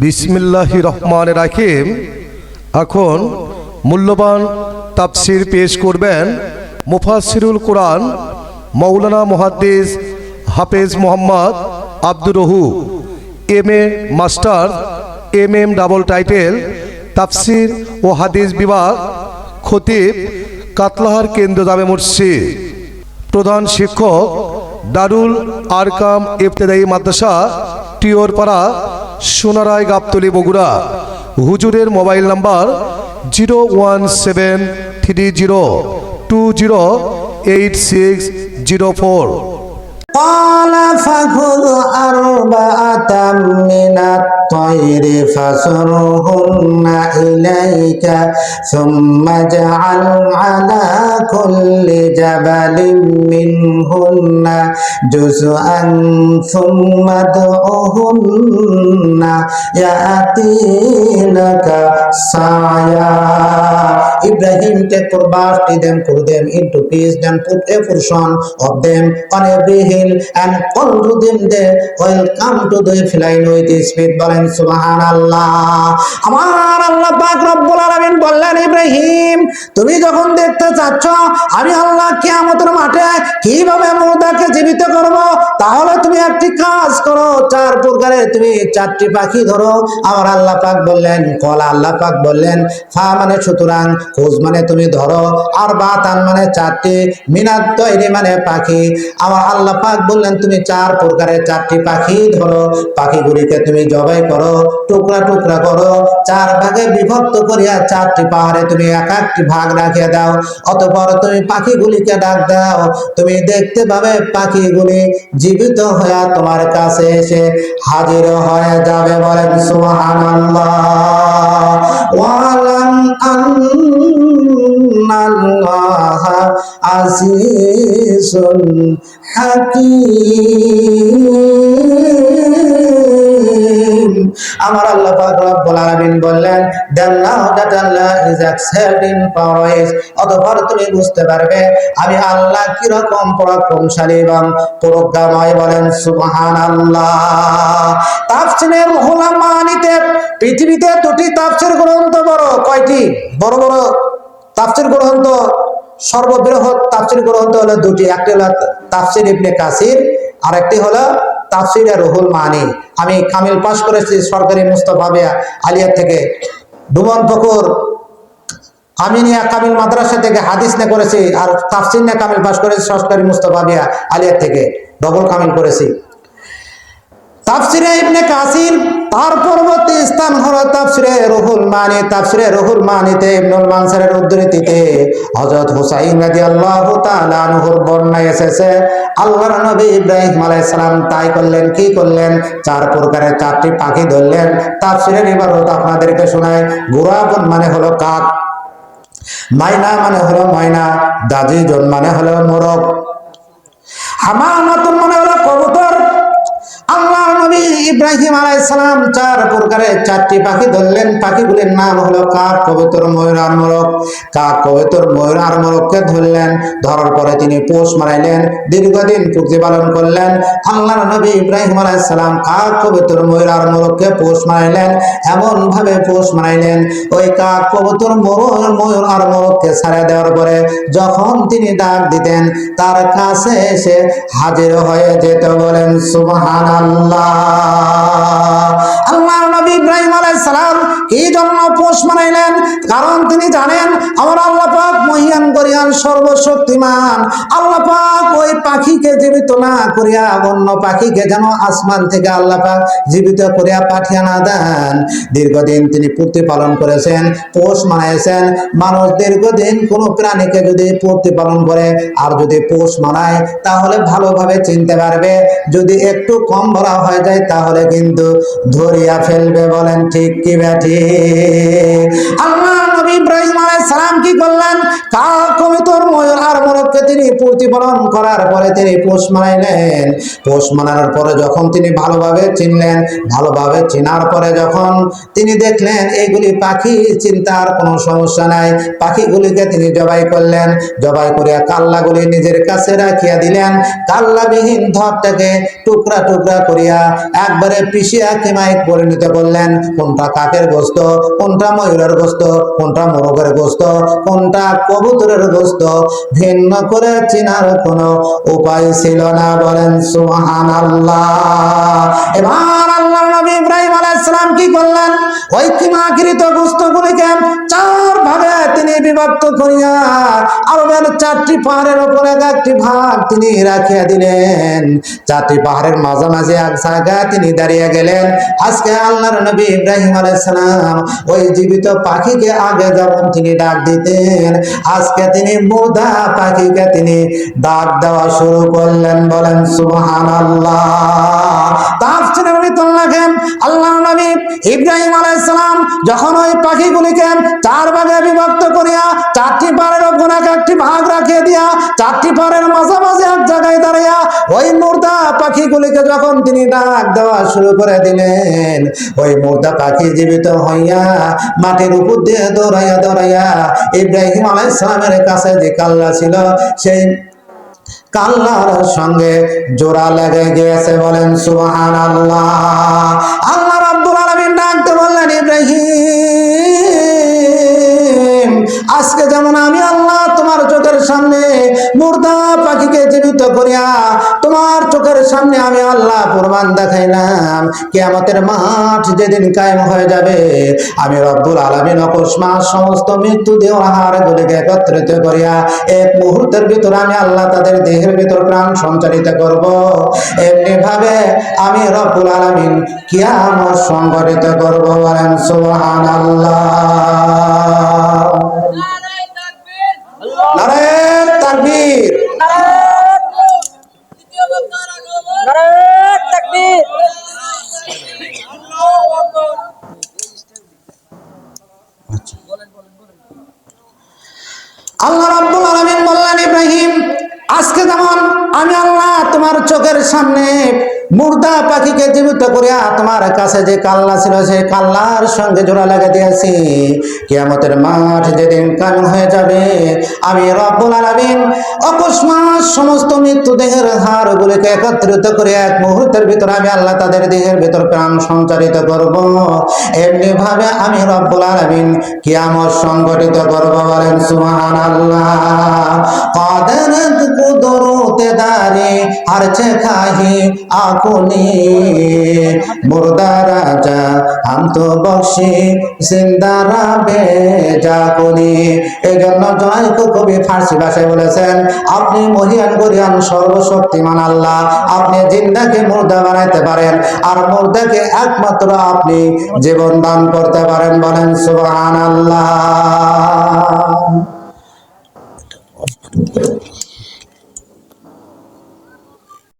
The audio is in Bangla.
বিসমিল্লাহ রহমান রাহিম। এখন মূল্যবান তাফসির পেশ করবেন মুফাসিরুল কোরআন মৌলানা মুহাদ্দিস হাফেজ Mohammad Abdur রহু M A master M M double title, তাফসির ও হাদিস বিভাগ, খতিব কাতলাহার কেন্দ্র জামে মসজিদ। প্রধান শিক্ষক দারুল আরকাম ইফতেদায়ী মাদ্রাসা, টিওরপাড়া সোনারায় গাবতলি বগুড়া। হুজুরের mobile number zero one seven three zero two zero eight six zero four. قال فخذ أربعة من الطير فصرهن إليك ثم اجعل على كل جبل منهن جزءا ثم ادعهن يأتينك سعيا Ibrahim take Qurbas them put them into peace, then put a portion of them on every hill, and call to them there will come to the flying with feet, বলেন, সুবহানাল্লাহ। আমার আল্লাহ পাক রব্বুল আলামিন বললেন, ইব্রাহিম, তুমি যখন দেখতে চাচ্ছ আমি আল্লাহ কিয়ামতের মাঠে কীভাবে মুর্দাকে জীবিত করব, তাহলে তুমি একটি কাজ করো, চার প্রকারে তুমি চারটি পাখি ধরো। আমার আল্লাহ পাক বললেন, কলা আল্লাহ পাক বললেন, ফা মানে সুতরাং খোঁজ মানে তুমি ধরো আর বাতান মানে চারটি মিনাত তৈরি মানে পাখি। আমার আল্লাহ পাক বললেন, তুমি চার প্রকারের চারটি পাখি ধরো। পাখিগুলিকে তুমি জবাই করো, টুকরা টুকরা করো, চার ভাগে বিভক্ত করিয়া চারটি পাহাড়ে তুমি এক একটি ভাগ রাখিয়ে দাও। অতপর তুমি পাখিগুলিকে ডাক দাও। তুমি দেখতে পাবে পাখিগুলি জীবিত হয়ে তোমার কাছে এসে হাজির হয়ে যাবে বলেন, সুবহানাল্লাহ। আজিজুন হাকীম। আমার আল্লাহ পাক রব্বুল আলামিন বললেন দেন নাও ইজ এক্সেলড ইন পাওয়ার অতঃপর তুমি বুঝতে পারবে, আমি আল্লাহ কি রকম পরাক্রমশালী এবং প্রজ্ঞাময় বলেন, সুবহানাল্লাহ। তাফসীরের উলামানিতে পৃথিবীতে দুটি তাফসীর গ্রন্থ বড়, কয়টি? বড় বড় তাফসীর গ্রন্থ সর্ববৃহৎ তাফসীর গ্রন্থ হলো দুটি। একটি হলো তাফসীর ইবনে কাসির আর একটি হলো তাফসিরে রুহুল মানি। আমি কামিল পাস করেছি সরকারি মুস্তফাবিয়া আলিয়া থেকে। ডুমন পুকুর আমিনিয়া কামিল মাদ্রাসা থেকে হাদিস নে করেছি আর তাফসির নে কামিল পাস করেছি সরকারি মুস্তফাবিয়া আলিয়া থেকে। ডবল কামিল করেছি। তাফসিরে ইবনে কাসির তার পরবর্তী স্থান হলো তাফসিরে রুহুল মানি, তাফসিরে রুহুল মানিতে ইবনুল মানসারের উদ্ধৃতিতে হযরত হুসাইন রাদিয়াল্লাহু তাআলা আনহুর বর্ণনায় এসেছে, আল্লাহর নবী ইব্রাহিম আলাইহিস সালাম তাই করলেন, কি করলেন? চার প্রকারের চারটি পাখি ধরলেন। তাফসিরের ইবারত আপনাদেরকে শোনায়, গুরাবন মানে হলো কাক, মাইনা মানে হলো ময়না, দাজিজন মানে হলো মোরগ, হামামাতুন মানে হলো কবুতর আল্লাহ নবী ইব্রাহিম সালাম চার প্রকারের চারটি পাখি ধরলেন। পাখিগুলির নাম হলো কাক, কবুতর, ময়ূর আর মোরগ। কাক, কবুতর, ময়ূর আর মোরগকে ধরলেন। ধরার পরে তিনি পোষ মারাইলেন দীর্ঘদিন প্রতিপালন করলেন। আল্লাহ নবী ইব্রাহিম সালাম কাক, কবুতর, ময়ূর আর মোরগকে পোষ মারাইলেন এমন ভাবে পোষ মারাইলেন ওই কাক, কবুতর, ময়ূর ময়ূর আর মোরগকে ছাড়া দেওয়ার পরে যখন তিনি ডাক দিতেন, তার কাছে এসে হাজির হয়ে যেতে বলেন, সুবহানাল্লাহ। আল্লাহ। নবী ইব্রাহিম আলাইহিস সালাম এই জন্য পোষ মানাইলেন। কারণ তিনি জানেন আমার আল্লাহ সর্বশক্তিমান। আল্লাহ পাক ওই পাখিকে জীবিত না করিয়া অন্য পাখিকে যেন আসমান থেকে আল্লাহ পাক জীবিত করিয়া পাঠিয়ে না দেন। দীর্ঘদিন তিনি প্রতিপালন করেছেন, পোষ মানাইছেন। মানুষ দীর্ঘদিন কোনো প্রাণীকে যদি প্রতিপালন করে, আর যদি পোষ মানায়, তাহলে ভালোভাবে চিনতে পারবে। যদি একটু কম ভরা হয়ে যায়, তাহলে কিন্তু ধরিয়া ফেলবে বলেন, ঠিক কি ব্যাঠি আল্লাহ নবী ইব্রাহিম কি করলেন? কাক কবিতর ময়ূর আর মোরগকে তিনি প্রতিপালন করার পরে তিনি পোষ মানাইলেন। পোষ মানানোর পরে যখন তিনি ভালোভাবে চিনলেন, ভালোভাবে চিনার পরে যখন তিনি দেখলেন এইগুলি পাখি, চিন্তার কোনো সমস্যা নাই। পাখিগুলিকে তিনি জবাই করলেন। জবাই করিয়া কাল্লাগুলি নিজের কাছে রাখিয়া দিলেন। কাল্লাবিহীন ধরটাকে টুকরা টুকরা করিয়া একবারে পিষিয়া কিমাই পরিণত করলেন। কোনটা কাকের গোস্ত, কোনটা ময়ূরের গোস্ত, কোনটা মোরগের গোস্ত, কোনটা কবুতরের গোস্ত, ভিন্ন করে চিনার কোনো উপায় ছিল না। বলেন সুহান আল্লাহ এবার আল্লাহ নবী ইব্রাহিম আলাইসালাম কি করলেন? ওই কিমাকৃত গোস্তগুলিকে চার ভাগে তিনি বিভক্ত করিয়া চারটি পাহাড়ের উপরে একটি ভাগ তিনি রাখিয়া দিলেন। চারটি পাহাড়ের মাঝামাঝি এক জায়গায় তিনি দাঁড়িয়ে গেলেন। আজকে আল্লাহর নবী ইব্রাহিম আলাইসালাম ওই জীবিত পাখিকে আগে যেমন তিনি ডাক দিতেন, আজকে তিনি মুদা পাখিকে তিনি ডাক দেওয়া শুরু করলেন, বলেন সুবহান আল্লাহ আল্লাহ নবী ইব্রাহিম আলাইসালাম যখন ওই পাখিগুলিকে চার ভাগে বিভক্ত করিয়া চারটি পাড়ের ওপর একটি ভাগ রাখিয়ে দিয়া, চারটি পাড়ের মাঝামাঝি এক জায়গায় দাঁড়িয়া ওই পাখিগুলিকে যখন তিনি ডাক দেওয়া শুরু করে দিলেন, ওই মুর্দা পাখি জীবিত হইয়া মাটির উপর দিয়ে দৌড়াইয়া দৌড়াইয়া ইব্রাহিম আলাইসালামের কাছে যে কাল্লা ছিল, সেই কাল্লার সঙ্গে জোড়া লেগে গিয়েছে বলেন সুহান আল্লাহ আল্লাহ রাব্বুল আলামিন ডাকতে বললেন, ইব্রাহিম, আজকে যেমন আমি আল্লাহ তোমার চোখের সামনে মুর্দা পাখিকে জীবিত করিয়া, তোমার চোখের সামনে আমি আল্লাহ প্রমাণ দেখাইলাম। কিয়ামতের মাঠ যেদিন কায়েম হয়ে যাবে, আমি রব্বুল আলামিন অকস্মাৎ সমস্ত মৃত্যু দেহ আহার গুলিকে একত্রিত করিয়া, এক মুহূর্তের ভিতর আমি আল্লাহ তাদের দেহের ভিতর প্রাণ সঞ্চারিত করব। এমনি ভাবে আমি রব্বুল আলামিন কিয়ামত সংগঠিত করব বলেন তাকবীর নারায়ণ তাকবীর। আকবার আল্লাহ রাব্বুল আলামিন বললেন ইব্রাহিম আজকে যেমন আমি আল্লাহ তোমার চোখের সামনে মুর্দা পাখিকে জীবিত করিয়া তোমার কাছে যে কাল্লা ছিল সেই কাল্লার সঙ্গে জোড়া লাগা দিয়েছি। কিয়ামতের মাঠ যেদিন কায়েম হয়ে যাবে, আমি রব্বুল আলামিন অকস্মাৎ সমস্ত মৃত্যু দেহের হাড়গুলিকে একত্রিত করে এক মুহূর্তের ভিতর আমি আল্লাহ তাদের দেহের ভিতর প্রাণ সঞ্চারিত করব। এমনি ভাবে আমি রব্বুল আলামিন কিয়ামত সংগঠিত করব বলেন সুবহানাল্লাহ। কাদারাত দারে চে খাহি আকুনি রাজা তো কবি ফার্সি ভাষায় বলেছেন, আপনি মহিয়ান গরিয়ান সর্বশক্তিমান আল্লাহ, আপনি জিন্দাকে মুর্দা বানাইতে পারেন, আর মুর্দাকে একমাত্র আপনি জীবন দান করতে পারেন বলেন সুবহানাল্লাহ।